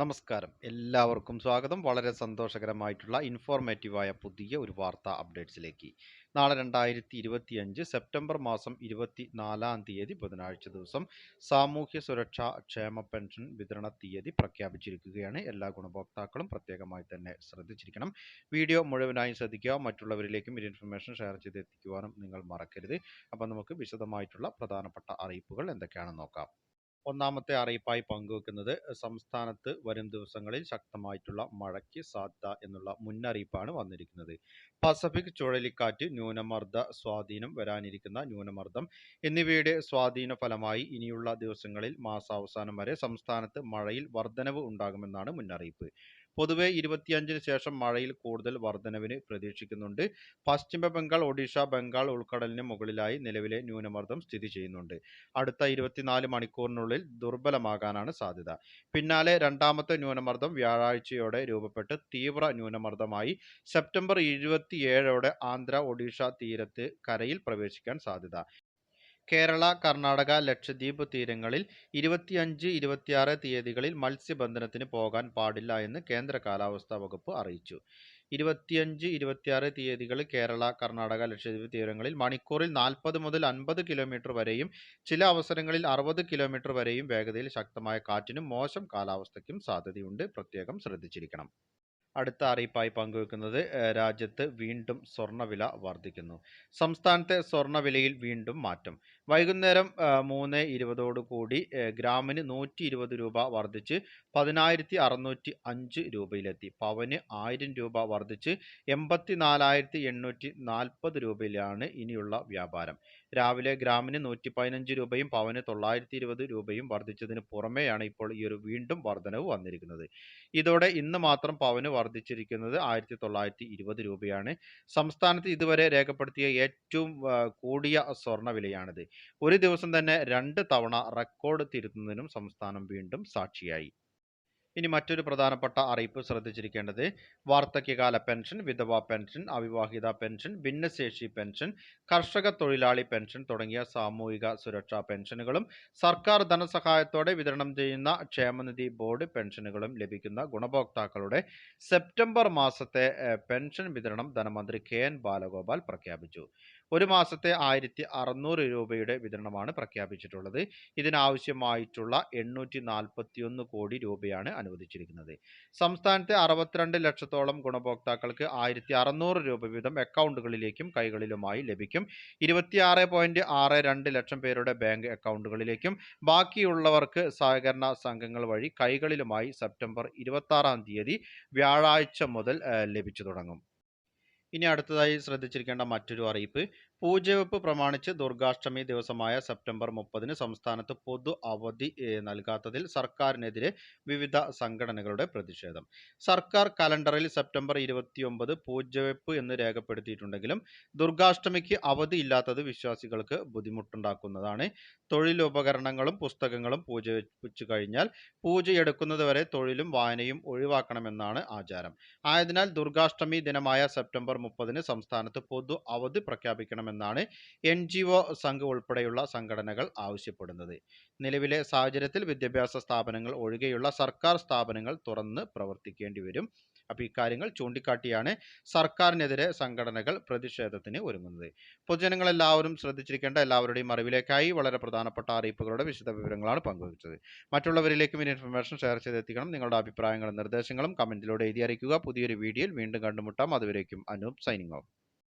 നമസ്കാരം. എല്ലാവർക്കും സ്വാഗതം. വളരെ സന്തോഷകരമായിട്ടുള്ള ഇൻഫോർമേറ്റീവായ പുതിയ ഒരു വാർത്താ അപ്ഡേറ്റ്സിലേക്ക് നാളെ രണ്ടായിരത്തി ഇരുപത്തി അഞ്ച് സെപ്റ്റംബർ മാസം ഇരുപത്തി നാലാം തീയതി ബുധനാഴ്ച ദിവസം സാമൂഹ്യ സുരക്ഷാ ക്ഷേമ പെൻഷൻ വിതരണ തീയതി പ്രഖ്യാപിച്ചിരിക്കുകയാണ്. എല്ലാ ഗുണഭോക്താക്കളും പ്രത്യേകമായി തന്നെ ശ്രദ്ധിച്ചിരിക്കണം. വീഡിയോ മുഴുവനായും ശ്രദ്ധിക്കുക. മറ്റുള്ളവരിലേക്കും ഈ ഇൻഫർമേഷൻ ഷെയർ ചെയ്ത് എത്തിക്കുവാനും നിങ്ങൾ മറക്കരുത്. അപ്പം നമുക്ക് വിശദമായിട്ടുള്ള പ്രധാനപ്പെട്ട അറിയിപ്പുകൾ എന്തൊക്കെയാണെന്ന് നോക്കാം. ഒന്നാമത്തെ അറിയിപ്പായി പങ്കുവെക്കുന്നത് സംസ്ഥാനത്ത് വരും ദിവസങ്ങളിൽ ശക്തമായിട്ടുള്ള മഴയ്ക്ക് സാധ്യത എന്നുള്ള മുന്നറിയിപ്പാണ് വന്നിരിക്കുന്നത്. പസഫിക് ചുഴലിക്കാറ്റ് ന്യൂനമർദ്ദ സ്വാധീനം വരാനിരിക്കുന്ന ന്യൂനമർദ്ദം എന്നിവയുടെ സ്വാധീന ഫലമായി ഇനിയുള്ള ദിവസങ്ങളിൽ മാസാവസാനം വരെ സംസ്ഥാനത്ത് മഴയിൽ വർധനവ് ഉണ്ടാകുമെന്നാണ് മുന്നറിയിപ്പ്. പൊതുവെ ഇരുപത്തിയഞ്ചിന് ശേഷം മഴയിൽ കൂടുതൽ വർധനവിന് പ്രതീക്ഷിക്കുന്നുണ്ട്. പശ്ചിമ ബംഗാൾ ഒഡീഷ ബംഗാൾ ഉൾക്കടലിന് മുകളിലായി നിലവിലെ ന്യൂനമർദ്ദം സ്ഥിതി ചെയ്യുന്നുണ്ട്. അടുത്ത ഇരുപത്തിനാല് മണിക്കൂറിനുള്ളിൽ ദുർബലമാകാനാണ് സാധ്യത. പിന്നാലെ രണ്ടാമത്തെ ന്യൂനമർദ്ദം വ്യാഴാഴ്ചയോടെ രൂപപ്പെട്ട് തീവ്ര ന്യൂനമർദ്ദമായി. സെപ്റ്റംബർ ഇരുപത്തിയേഴോടെ ആന്ധ്ര ഒഡീഷ തീരത്ത് കരയിൽ പ്രവേശിക്കാൻ സാധ്യത. കേരള കർണാടക ലക്ഷദ്വീപ് തീരങ്ങളിൽ ഇരുപത്തിയഞ്ച് ഇരുപത്തിയാറ് തീയതികളിൽ മത്സ്യബന്ധനത്തിന് പോകാൻ പാടില്ല എന്ന് കേന്ദ്ര കാലാവസ്ഥാ വകുപ്പ് അറിയിച്ചു. ഇരുപത്തിയഞ്ച് ഇരുപത്തിയാറ് തീയതികളിൽ കേരള കർണാടക ലക്ഷദ്വീപ് തീരങ്ങളിൽ മണിക്കൂറിൽ നാൽപ്പത് മുതൽ അൻപത് കിലോമീറ്റർ വരെയും ചില അവസരങ്ങളിൽ അറുപത് കിലോമീറ്റർ വരെയും വേഗതയിൽ ശക്തമായ കാറ്റിനും മോശം കാലാവസ്ഥയ്ക്കും സാധ്യതയുണ്ട്. പ്രത്യേകം ശ്രദ്ധിച്ചിരിക്കണം. അടുത്ത അറിയിപ്പായി പങ്കുവെക്കുന്നത് രാജ്യത്ത് വീണ്ടും സ്വർണവില വർദ്ധിക്കുന്നു. സംസ്ഥാനത്തെ സ്വർണവിലയിൽ വീണ്ടും മാറ്റം. വൈകുന്നേരം മൂന്ന് ഇരുപതോടു കൂടി ഏഹ്, ഗ്രാമിന് നൂറ്റി ഇരുപത് രൂപ വർദ്ധിച്ച് പതിനായിരത്തി അറുന്നൂറ്റി അഞ്ച് രൂപയിലെത്തി. പവന് ആയിരം രൂപ വർദ്ധിച്ച് എൺപത്തി നാലായിരത്തി എണ്ണൂറ്റി നാൽപ്പത് രൂപയിലാണ് ഇനിയുള്ള വ്യാപാരം. രാവിലെ ഗ്രാമിന് നൂറ്റി പതിനഞ്ച് രൂപയും പവന് തൊള്ളായിരത്തി ഇരുപത് രൂപയും വർദ്ധിച്ചതിന് പുറമെയാണ് ഇപ്പോൾ ഈ ഒരു വീണ്ടും വർധനവ് വന്നിരിക്കുന്നത്. ഇതോടെ ഇന്ന് മാത്രം പവന് വർദ്ധിച്ചിരിക്കുന്നത് ആയിരത്തി തൊള്ളായിരത്തി ഇരുപത് രൂപയാണ്. സംസ്ഥാനത്ത് ഇതുവരെ രേഖപ്പെടുത്തിയ ഏറ്റവും കൂടിയ സ്വർണ ഒരു ദിവസം തന്നെ രണ്ട് തവണ റെക്കോർഡ് തിരുത്തുന്നതിനും സംസ്ഥാനം വീണ്ടും സാക്ഷിയായി. ഇനി മറ്റൊരു പ്രധാനപ്പെട്ട അറിയിപ്പ് ശ്രദ്ധിച്ചിരിക്കേണ്ടത് വാർദ്ധക്യകാല പെൻഷൻ വിധവാ പെൻഷൻ അവിവാഹിത പെൻഷൻ ഭിന്നശേഷി പെൻഷൻ കർഷക തൊഴിലാളി പെൻഷൻ തുടങ്ങിയ സാമൂഹിക സുരക്ഷാ പെൻഷനുകളും സർക്കാർ ധനസഹായത്തോടെ വിതരണം ചെയ്യുന്ന ക്ഷേമനിധി ബോർഡ് പെൻഷനുകളും ലഭിക്കുന്ന ഗുണഭോക്താക്കളുടെ സെപ്റ്റംബർ മാസത്തെ പെൻഷൻ വിതരണം ധനമന്ത്രി കെ. എൻ. ബാലഗോപാൽ പ്രഖ്യാപിച്ചു. ഒരു മാസത്തെ ആയിരത്തി അറുന്നൂറ് രൂപയുടെ വിതരണമാണ് പ്രഖ്യാപിച്ചിട്ടുള്ളത്. ഇതിനാവശ്യമായിട്ടുള്ള എണ്ണൂറ്റി നാൽപ്പത്തിയൊന്ന് കോടി രൂപയാണ് അനുവദിച്ചിരിക്കുന്നത്. സംസ്ഥാനത്തെ അറുപത്തിരണ്ട് ലക്ഷത്തോളം ഗുണഭോക്താക്കൾക്ക് ആയിരത്തി അറുന്നൂറ് രൂപ വീതം അക്കൗണ്ടുകളിലേക്കും കൈകളിലുമായി ലഭിക്കും. ഇരുപത്തിയാറ് പോയിന്റ് ആറ് രണ്ട് ലക്ഷം പേരുടെ ബാങ്ക് അക്കൗണ്ടുകളിലേക്കും. ബാക്കിയുള്ളവർക്ക് സഹകരണ സംഘങ്ങൾ വഴി കൈകളിലുമായി സെപ്റ്റംബർ ഇരുപത്തി ആറാം തീയതി വ്യാഴാഴ്ച മുതൽ ലഭിച്ചു തുടങ്ങും. ഇനി അടുത്തതായി ശ്രദ്ധിച്ചിരിക്കേണ്ട മറ്റൊരു അറിയിപ്പ്. പൂജവെപ്പ് പ്രമാണിച്ച് ദുർഗാഷ്ടമി ദിവസമായ സെപ്റ്റംബർ മുപ്പതിന് സംസ്ഥാനത്ത് പൊതു അവധി നൽകാത്തതിൽ സർക്കാരിനെതിരെ വിവിധ സംഘടനകളുടെ പ്രതിഷേധം. സർക്കാർ കലണ്ടറിൽ സെപ്റ്റംബർ ഇരുപത്തിയൊമ്പത് പൂജവെപ്പ് എന്ന് രേഖപ്പെടുത്തിയിട്ടുണ്ടെങ്കിലും ദുർഗാഷ്ടമിക്ക് അവധി ഇല്ലാത്തത് വിശ്വാസികൾക്ക് ബുദ്ധിമുട്ടുണ്ടാക്കുന്നതാണ്. തൊഴിലുപകരണങ്ങളും പുസ്തകങ്ങളും പൂജ വെച്ചു കഴിഞ്ഞാൽ പൂജയെടുക്കുന്നതുവരെ തൊഴിലും വായനയും ഒഴിവാക്കണമെന്നാണ് ആചാരം. ആയതിനാൽ ദുർഗാഷ്ടമി ദിനമായ സെപ്റ്റംബർ മുപ്പതിന് സംസ്ഥാനത്ത് പൊതു അവധി പ്രഖ്യാപിക്കണമെന്നാണ് എൻ ജി ഒ സംഘ് ഉൾപ്പെടെയുള്ള സംഘടനകൾ ആവശ്യപ്പെടുന്നത്. നിലവിലെ സാഹചര്യത്തിൽ വിദ്യാഭ്യാസ സ്ഥാപനങ്ങൾ ഒഴികെയുള്ള സർക്കാർ സ്ഥാപനങ്ങൾ തുറന്ന് പ്രവർത്തിക്കേണ്ടി വരും. അപ്പോൾ ഇക്കാര്യങ്ങൾ ചൂണ്ടിക്കാട്ടിയാണ് സർക്കാരിനെതിരെ സംഘടനകൾ പ്രതിഷേധത്തിന് ഒരുങ്ങുന്നത്. പൊതുജനങ്ങൾ എല്ലാവരും ശ്രദ്ധിച്ചിരിക്കേണ്ട എല്ലാവരുടെയും അറിവിലേക്കായി വളരെ പ്രധാനപ്പെട്ട അറിയിപ്പുകളുടെ വിശദ വിവരങ്ങളാണ് പങ്കുവച്ചത്. മറ്റുള്ളവരിലേക്കും ഈ ഇൻഫർമേഷൻ ഷെയർ ചെയ്തെത്തിക്കണം. നിങ്ങളുടെ അഭിപ്രായങ്ങളും നിർദ്ദേശങ്ങളും കമന്റിലൂടെ എഴുതി അറിയിക്കുക. പുതിയൊരു വീഡിയോയിൽ വീണ്ടും കണ്ടുമുട്ടാം. അതുവരേക്കും അനൂപ് സൈനിങ് ഓഫ്.